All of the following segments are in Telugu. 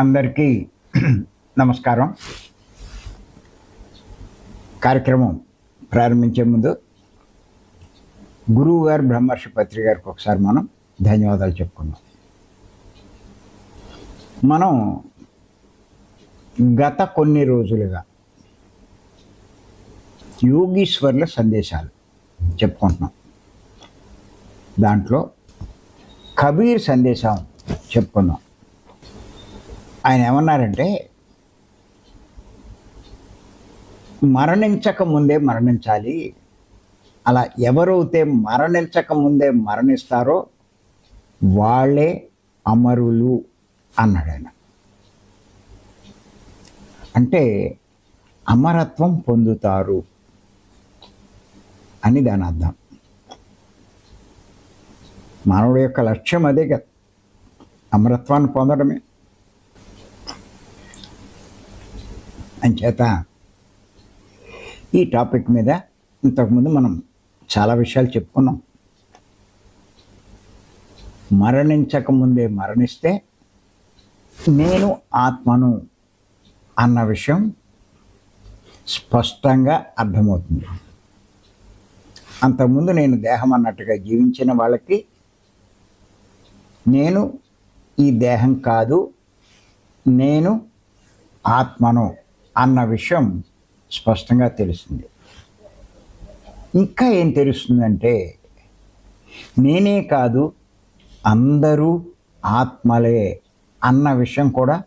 అందరికీ నమస్కారం. కార్యక్రమం ప్రారంభించే ముందు గురువు గారు బ్రహ్మర్షి పత్రి గారికి ఒకసారి మనం ధన్యవాదాలు చెప్పుకుందాం. మనం గత కొన్ని రోజులుగా యోగీశ్వర్ల సందేశాలు చెప్పుకుంటున్నాం. దాంట్లో కబీర్ సందేశం చెప్పుకుందాం. ఆయన ఏమన్నారంటే మరణించక ముందే మరణించాలి. అలా ఎవరైతే మరణించక ముందే మరణిస్తారో వాళ్ళే అమరులు అన్నాడు ఆయన. అంటే అమరత్వం పొందుతారు అని దాని అర్థం. మానవుడి యొక్క లక్ష్యం అదే కదా అమరత్వాన్ని పొందడమే. అంచేత ఈ టాపిక్ మీద ఇంతకుముందు మనం చాలా విషయాలు చెప్పుకున్నాం. మరణించక ముందే మరణిస్తే నేను ఆత్మను అన్న విషయం స్పష్టంగా అర్థమవుతుంది. అంతకుముందు నేను దేహం అన్నట్టుగా జీవించిన వాళ్ళకి నేను ఈ దేహం కాదు నేను ఆత్మను అన్న విషయం స్పష్టంగా తెలుస్తుంది. ఇంకా ఏం తెలుస్తుందంటే నేనే కాదు అందరూ ఆత్మలే అన్న విషయం కూడా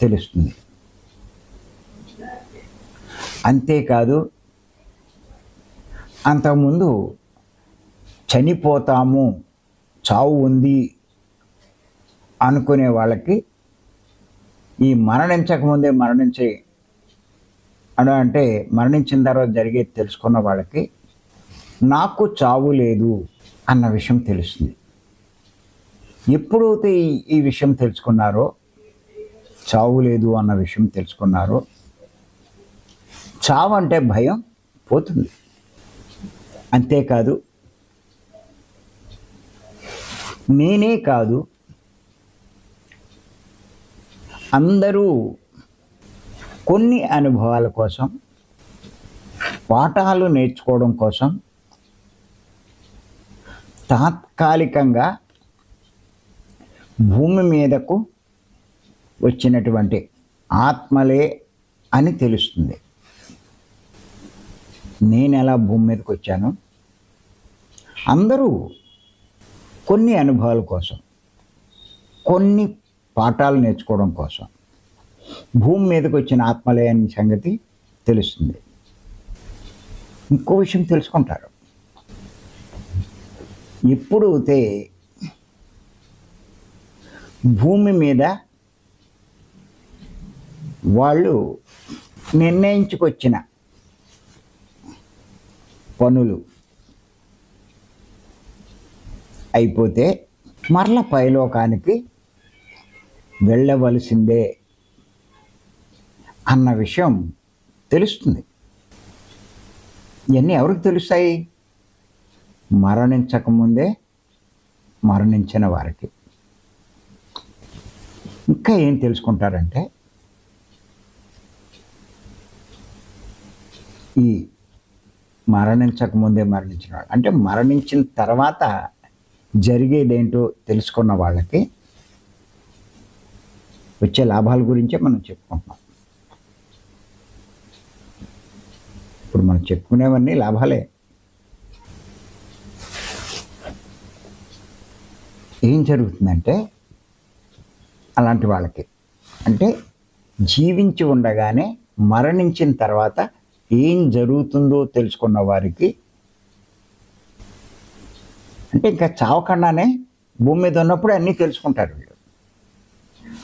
తెలుస్తుంది. అంతేకాదు అంతకుముందు చనిపోతాము చావు ఉంది అనుకునే వాళ్ళకి ఈ మరణించకముందే మరణించే అని అంటే మరణించిన తర్వాత జరిగేది తెలుసుకున్న వాళ్ళకి నాకు చావు లేదు అన్న విషయం తెలుస్తుంది. ఎప్పుడైతే ఈ ఈ విషయం తెలుసుకున్నారో చావు లేదు అన్న విషయం తెలుసుకున్నారో చావు అంటే భయం పోతుంది. అంతేకాదు నేనే కాదు అందరూ కొన్ని అనుభవాల కోసం పాఠాలు నేర్చుకోవడం కోసం తాత్కాలికంగా భూమి మీదకు వచ్చినటువంటి ఆత్మలే అని తెలుస్తుంది. నేను ఎలా భూమి మీదకి వచ్చాను? అందరూ కొన్ని అనుభవాల కోసం కొన్ని పాఠాలు నేర్చుకోవడం కోసం భూమి మీదకి వచ్చిన ఆత్మలే అనే సంగతి తెలుస్తుంది. ఇంకో విషయం తెలుసుకుంటారు. ఎప్పుడైతే భూమి మీద వాళ్ళు నిర్ణయించుకొచ్చిన పనులు అయిపోతే మరల పైలోకానికి వెళ్ళవలసిందే అన్న విషయం తెలుస్తుంది. ఇవన్నీ ఎవరికి తెలుస్తాయి? మరణించకముందే మరణించిన వారికి. ఇంకా ఏం తెలుసుకుంటారంటే ఈ మరణించకముందే మరణించిన వాళ్ళు అంటే మరణించిన తర్వాత జరిగేదేంటో తెలుసుకున్న వాళ్ళకి వచ్చే లాభాల గురించే మనం చెప్పుకుంటున్నాం. ఇప్పుడు మనం చెప్పుకునేవన్నీ లాభాలే. ఏం జరుగుతుందంటే అలాంటి వాళ్ళకి అంటే జీవించి ఉండగానే మరణించిన తర్వాత ఏం జరుగుతుందో తెలుసుకున్న వారికి అంటే ఇంకా చావకుండానే భూమి మీద ఉన్నప్పుడు అన్నీ తెలుసుకుంటారు వీళ్ళు.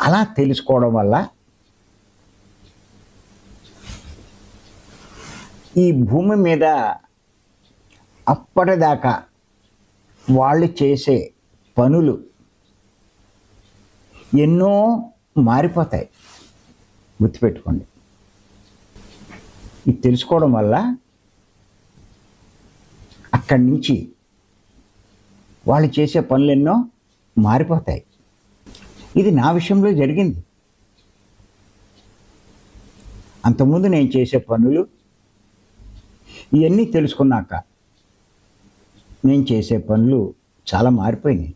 అలా తెలుసుకోవడం వల్ల ఈ భూమి మీద అప్పటిదాకా వాళ్ళు చేసే పనులు ఎన్నో మారిపోతాయి. గుర్తుపెట్టుకోండి. ఇది తెలుసుకోవడం వల్ల అక్కడి నుంచి వాళ్ళు చేసే పనులు ఎన్నో మారిపోతాయి. ఇది నా విషయంలో జరిగింది. అంతకుముందు నేను చేసే పనులు ఇవన్నీ తెలుసుకున్నాక నేను చేసే పనులు చాలా మారిపోయినాయి.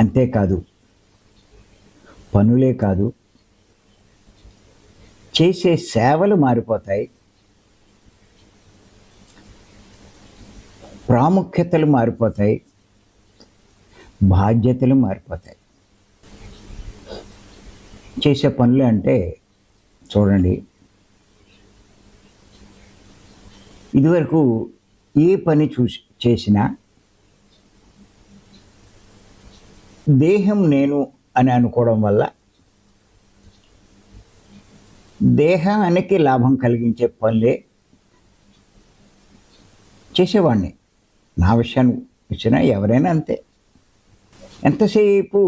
అంతేకాదు పనులే కాదు చేసే సేవలు మారిపోతాయి ప్రాముఖ్యతలు మారిపోతాయి బాధ్యతలు మారిపోతాయి. చేసే పనులు అంటే చూడండి. ఇదివరకు ఏ పని చూసి చేసినా దేహం నేను అని అనుకోవడం వల్ల దేహానికి లాభం కలిగించే పనులే చేసేవాడిని. నా విషయాన్ని వచ్చినా ఎవరైనా అంతే. ఎంతసేపు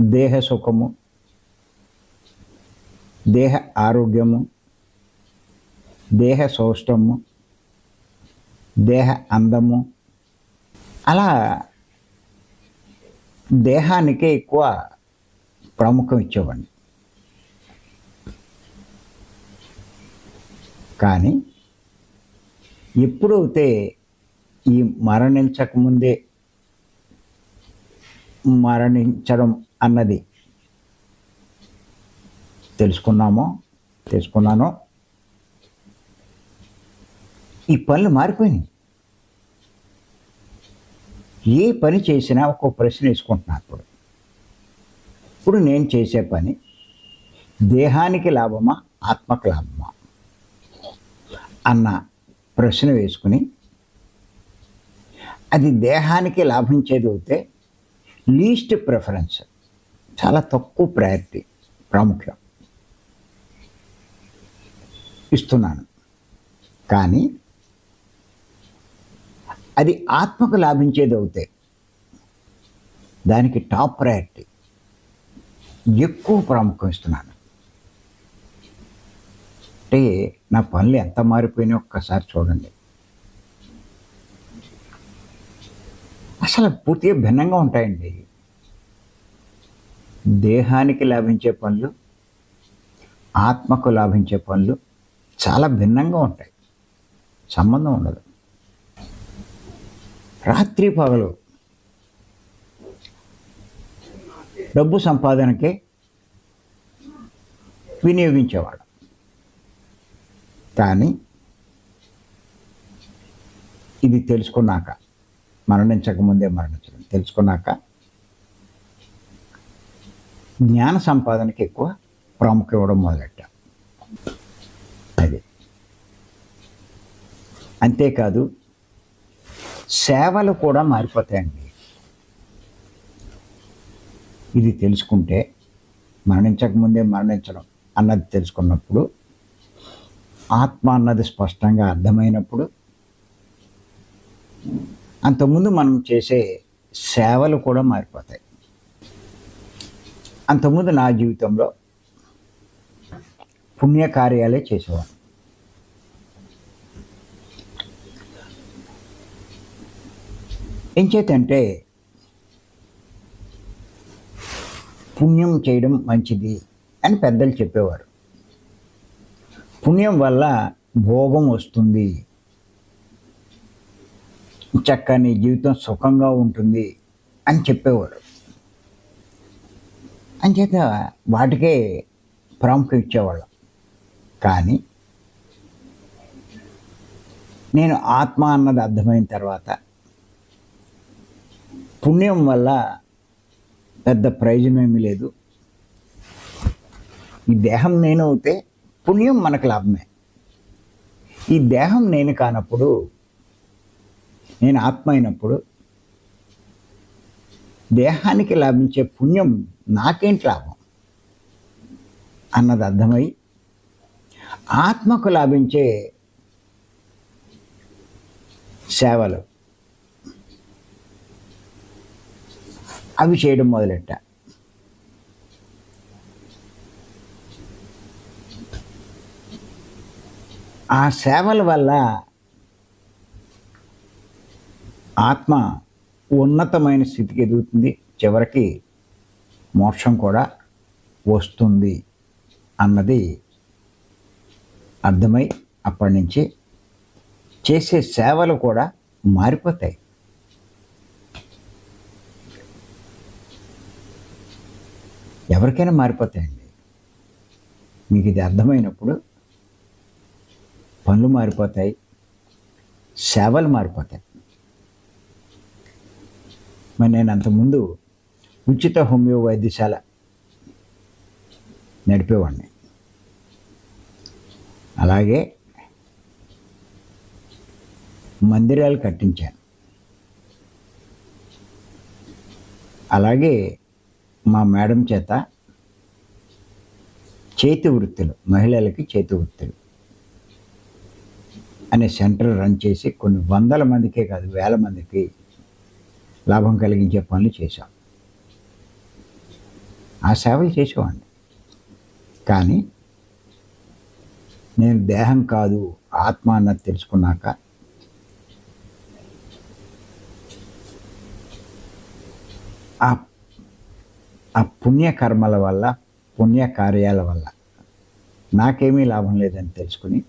దేహ సుఖము దేహ ఆరోగ్యము దేహ సౌష్టము దేహ అందము. అలా దేహానికే ఎక్కువ ప్రాముఖ్యం ఇచ్చేవాడిని. కానీ ఎప్పుడైతే ఈ మరణించకముందే మరణించడం అన్నది తెలుసుకున్నామో తెలుసుకున్నానో. ఈ పనులు మారిపోయినాయి. ఏ పని చేసినా ఒక ప్రశ్న వేసుకుంటున్నాను ఇప్పుడు. ఇప్పుడు నేను చేసే పని దేహానికి లాభమా ఆత్మకు లాభమా అన్న ప్రశ్న వేసుకుని అది దేహానికి లాభం అయితే లీస్ట్ ప్రిఫరెన్స్ చాలా తక్కువ ప్రయారిటీ ప్రాముఖ్యం. ఇస్తున్నాను. కానీ అది ఆత్మకు లాభించేది అవుతాయి దానికి టాప్ ప్రయారిటీ ఎక్కువ ప్రాముఖ్యం ఇస్తున్నాను. అంటే నా పనులు ఎంత మారిపోయినాయి ఒక్కసారి చూడండి. అసలు పూర్తిగా భిన్నంగా ఉంటాయండి. దేహానికి లాభించే పనులు ఆత్మకు లాభించే పనులు చాలా భిన్నంగా ఉంటాయి. సంబంధం ఉండదు. రాత్రి పగలు డబ్బు సంపాదనకే వినియోగించేవాడు. కానీ ఇది తెలుసుకున్నాక మరణించక ముందే మరణించడం. తెలుసుకున్నాక జ్ఞాన సంపాదనకి ఎక్కువ ప్రాముఖ్యం ఇవ్వడం మొదలెట్టా అది అంతేకాదు సేవలు కూడా మారిపోతాయండి. ఇది తెలుసుకుంటే మరణించకముందే మరణించడం అన్నది తెలుసుకున్నప్పుడు ఆత్మ అన్నది స్పష్టంగా అర్థమైనప్పుడు అంతకుముందు మనం చేసే సేవలు కూడా మారిపోతాయి. అంతకుముందు నా జీవితంలో పుణ్యకార్యాలే చేసేవాడు ఎంచేతంటే పుణ్యం చేయడం మంచిది అని పెద్దలు చెప్పేవారు. పుణ్యం వల్ల భోగం వస్తుంది. చక్కని జీవితం సుఖంగా ఉంటుంది అని చెప్పేవారు. అంచేత వాటికే ప్రాముఖ్యం ఇచ్చేవాళ్ళం. కానీ నేను ఆత్మ అన్నది అర్థమైన తర్వాత పుణ్యం వల్ల పెద్ద ప్రయోజనం ఏమీ లేదు. ఈ దేహం నేను అవుతే పుణ్యం మనకు లాభమే. ఈ దేహం నేను కానప్పుడు నేను ఆత్మ అయినప్పుడు దేహానికి లాభించే పుణ్యం నాకేంటి లాభం? అన్నది అర్థమై ఆత్మకు లాభించే సేవలు అవి చేయడం మొదలెట్టా. ఆ సేవల వల్ల ఆత్మ ఉన్నతమైన స్థితికి ఎదుగుతుంది. చివరికి మోక్షం కూడా వస్తుంది అన్నది అర్థమై అప్పటి నుంచి చేసే సేవలు కూడా మారిపోతాయి. ఎవరికైనా మారిపోతాయండి. మీకు ఇది అర్థమైనప్పుడు పనులు మారిపోతాయి సేవలు మారిపోతాయి. మరి నేను అంతకుముందు ఉచిత హోమియో వైద్యశాల నడిపేవాడిని. అలాగే మందిరాలు కట్టించాను. అలాగే మా మేడం చేత చేతి వృత్తులు మహిళలకి చేతి వృత్తులు అనే సెంటర్ రన్ చేసి కొన్ని వందల మందికే కాదు వేల మందికి లాభం కలిగించే పనులు చేశాం. ఆ సేవలు చేసేవాడిని. కానీ నేను దేహం కాదు ఆత్మ అన్నది తెలుసుకున్నాక ఆ ఆ పుణ్యకర్మల వల్ల పుణ్య కార్యాల వల్ల నాకేమీ లాభం లేదని తెలుసుకుని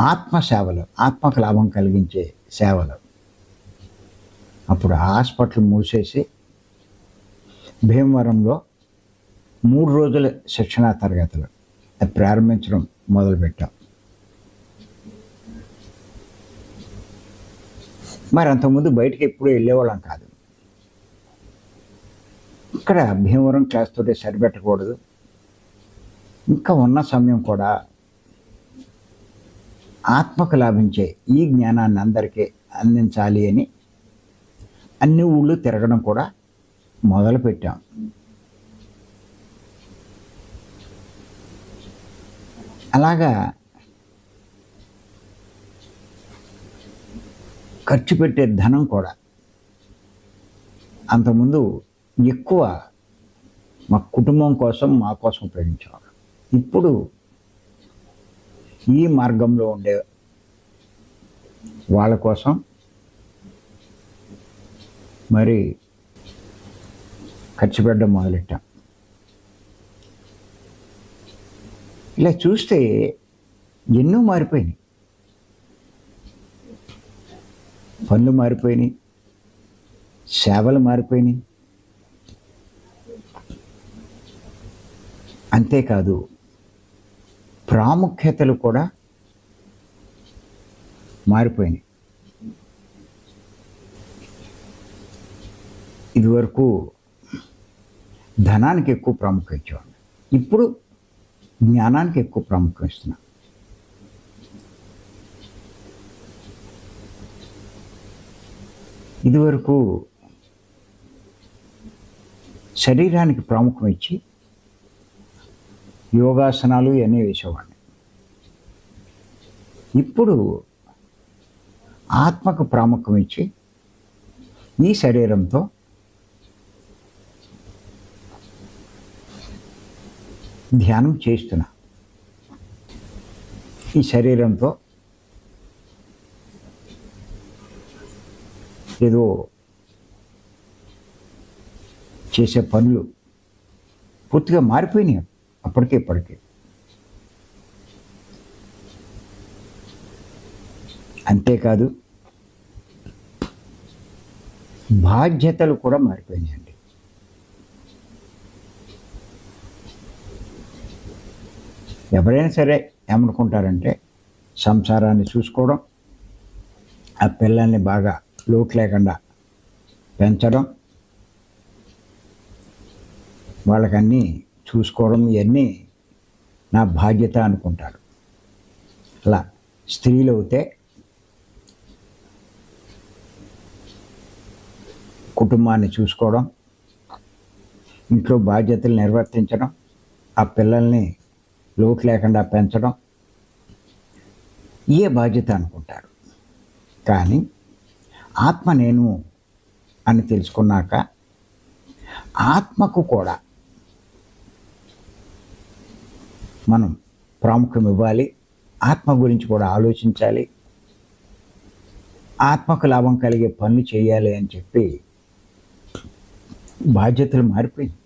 ఆత్మ సేవలు ఆత్మకు లాభం కలిగించే సేవలు. అప్పుడు హాస్పిటల్ మూసేసి భీమవరంలో మూడు రోజుల శిక్షణా తరగతులు అది ప్రారంభించడం మొదలుపెట్టాం. మరి అంతకుముందు బయటికి ఎప్పుడూ వెళ్ళేవాళ్ళం కాదు. ఇక్కడ భీమవరం క్లాస్తోటే సరిపెట్టకూడదు. ఇంకా ఉన్న సమయం కూడా ఆత్మకు లాభించే ఈ జ్ఞానాన్ని అందరికీ అందించాలి అని అన్ని ఊళ్ళు తిరగడం కూడా మొదలుపెట్టాం. అలాగా ఖర్చు పెట్టే ధనం కూడా అంతకుముందు ఎక్కువ మా కుటుంబం కోసం మా కోసం ఉపయోగించేవారు. ఇప్పుడు ఈ మార్గంలో ఉండే వాళ్ళ కోసం మరి ఖర్చు పెట్టడం మొదలెట్టాం. ఇలా చూస్తే ఎన్నో మారిపోయినాయి. పనులు మారిపోయినాయి సేవలు మారిపోయినాయి అంతేకాదు ప్రాముఖ్యతలు కూడా మారిపోయినాయి. ఇదివరకు ధనానికి ఎక్కువ ప్రాముఖ్యం ఇచ్చేవాడు ఇప్పుడు జ్ఞానానికి ఎక్కువ ప్రాముఖ్యం ఇస్తున్నా ఇదివరకు శరీరానికి ప్రాముఖ్యం ఇచ్చి యోగాసనాలు ఇవన్నీ వేసేవాడిని. ఇప్పుడు ఆత్మకు ప్రాముఖ్యం ఇచ్చి ఈ శరీరంతో ధ్యానం చేస్తున్నా. ఈ శరీరంతో ఏదో చేసే పనులు పూర్తిగా మారిపోయినాయి. అప్పటికే ఇప్పటికే. అంతేకాదు బాధ్యతలు కూడా మారిపోయినాయండి. ఎవరైనా సరే ఏమనుకుంటారంటే సంసారాన్ని చూసుకోవడం ఆ పిల్లల్ని బాగా లోటు లేకుండా పెంచడం వాళ్ళకన్నీ చూసుకోవడం ఇవన్నీ నా బాధ్యత అనుకుంటారు అలా స్త్రీలు అయితే కుటుంబాన్ని చూసుకోవడం ఇంట్లో బాధ్యతలు నిర్వర్తించడం ఆ పిల్లల్ని లోటు లేకుండా పెంచడం ఏ బాధ్యత అనుకుంటారు కానీ ఆత్మ నేను అని తెలుసుకున్నాక ఆత్మకు కూడా మనం ప్రాముఖ్యం ఇవ్వాలి ఆత్మ గురించి కూడా ఆలోచించాలి ఆత్మకు లాభం కలిగే పనులు చేయాలి అని చెప్పి బాధ్యతలు మారిపోయింది.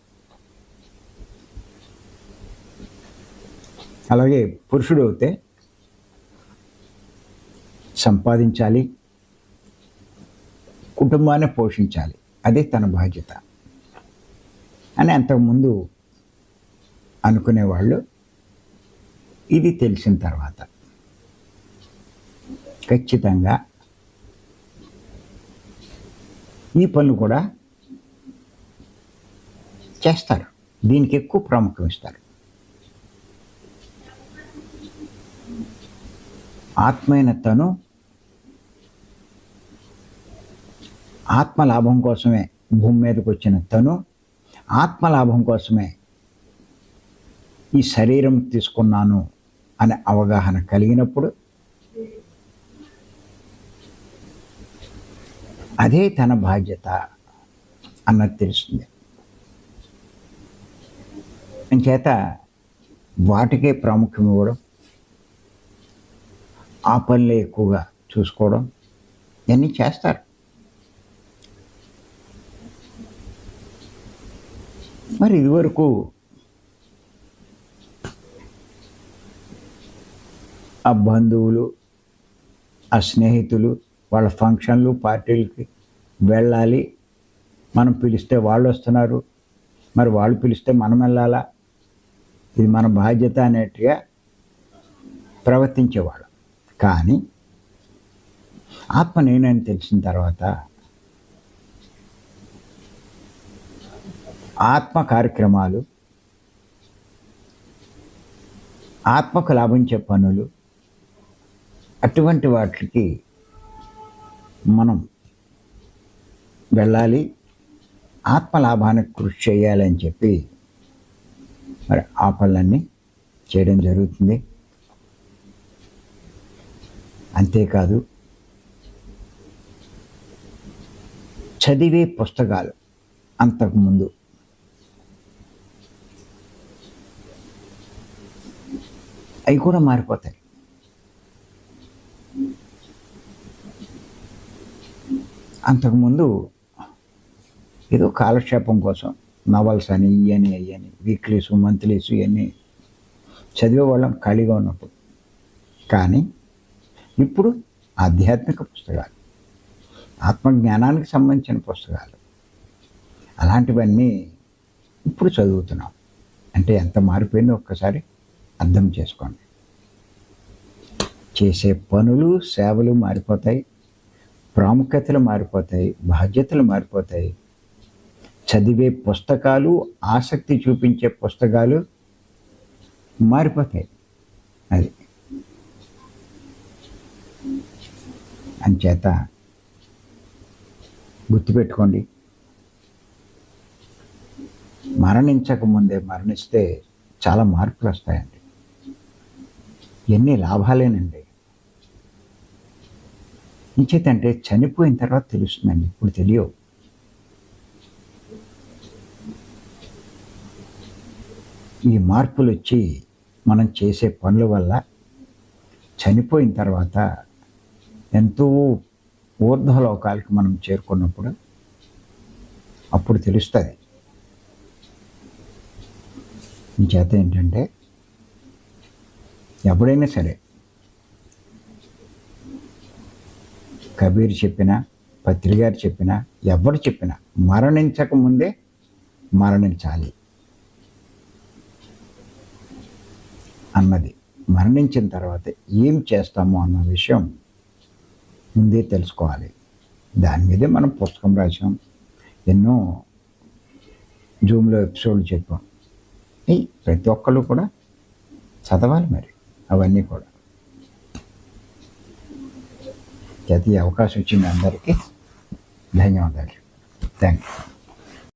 అలాగే పురుషుడు అయితే సంపాదించాలి కుటుంబాన్ని పోషించాలి అదే తన బాధ్యత అని అంతకుముందు అనుకునేవాళ్ళు ఇది తెలిసిన తర్వాత ఖచ్చితంగా ఈ పనులు కూడా చేస్తారు. దీనికి ఎక్కువ ప్రాముఖ్యం ఇస్తారు. ఆత్మైన తను ఆత్మలాభం కోసమే భూమి మీదకి వచ్చిన తను ఆత్మలాభం కోసమే ఈ శరీరం తీసుకున్నాను అనే అవగాహన కలిగినప్పుడు అదే తన బాధ్యత అన్నది తెలుస్తుంది. చేత వాటికే ప్రాముఖ్యం ఇవ్వడం ఆ పనులే ఎక్కువగా చూసుకోవడం ఇవన్నీ చేస్తారు. మరి ఇదివరకు ఆ బంధువులు ఆ స్నేహితులు వాళ్ళ ఫంక్షన్లు పార్టీలకి వెళ్ళాలి. మనం పిలిస్తే వాళ్ళు వస్తున్నారు. మరి వాళ్ళు పిలిస్తే మనం వెళ్ళాలా? ఇది మన బాధ్యత అనేట్టుగా ప్రవర్తించేవాళ్ళం. కానీ ఆత్మ నేనని తెలిసిన తర్వాత ఆత్మ కార్యక్రమాలు ఆత్మకు లాభించే పనులు అటువంటి వాటికి మనం వెళ్ళాలి ఆత్మలాభానికి కృషి కృషి చేయాలని చెప్పి మరి ఆ పనులన్నీ చేయడం జరుగుతుంది. అంతేకాదు చదివే పుస్తకాలు అంతకుముందు అవి కూడా మారిపోతాయి. అంతకుముందు ఏదో కాలక్షేపం కోసం నవల్స్ అని ఇవని అయ్యని వీక్లీస్ మంత్లీస్ ఇవన్నీ చదివేవాళ్ళం ఖాళీగా ఉన్నప్పుడు. కానీ ఇప్పుడు ఆధ్యాత్మిక పుస్తకాలు ఆత్మజ్ఞానానికి సంబంధించిన పుస్తకాలు అలాంటివన్నీ ఇప్పుడు చదువుతున్నాం. అంటే ఎంత మారిపోయిందో ఒక్కసారి అర్థం చేసుకోండి. చేసే పనులు సేవలు మారిపోతాయి. ప్రాముఖ్యతలు మారిపోతాయి బాధ్యతలు మారిపోతాయి. చదివే పుస్తకాలు ఆసక్తి చూపించే పుస్తకాలు మారిపోతాయి. అది. అంచేత గుర్తుపెట్టుకోండి. మరణించక ముందే మరణిస్తే చాలా మార్పులు వస్తాయండి. ఎన్ని లాభాలేనండి. ఇంచేతంటే చనిపోయిన తర్వాత తెలుస్తుందండి. ఇప్పుడు తెలియవు. ఈ మార్పులు వచ్చి మనం చేసే పనుల వల్ల చనిపోయిన తర్వాత ఎంతో ఊర్ధ్వలోకాలకు మనం చేరుకున్నప్పుడు అప్పుడు తెలుస్తుంది. చేత ఏంటంటే ఎప్పుడైనా సరే కబీర్ చెప్పినా పత్రిగారు చెప్పినా ఎవరు చెప్పినా మరణించక ముందే మరణించాలి. అన్నది మరణించిన తర్వాత ఏం చేస్తాము అన్న విషయం ముందే తెలుసుకోవాలి. దాని మీదే మనం పుస్తకం రాసాం ఎన్నో జూమ్లో ఎపిసోడ్లు చెప్పాం. ప్రతి ఒక్కళ్ళు కూడా చదవాలి మరి. అవన్నీ కూడా. చేతి అవకాశం ఇచ్చింది అందరికీ ధన్యవాదాలు థ్యాంక్ యూ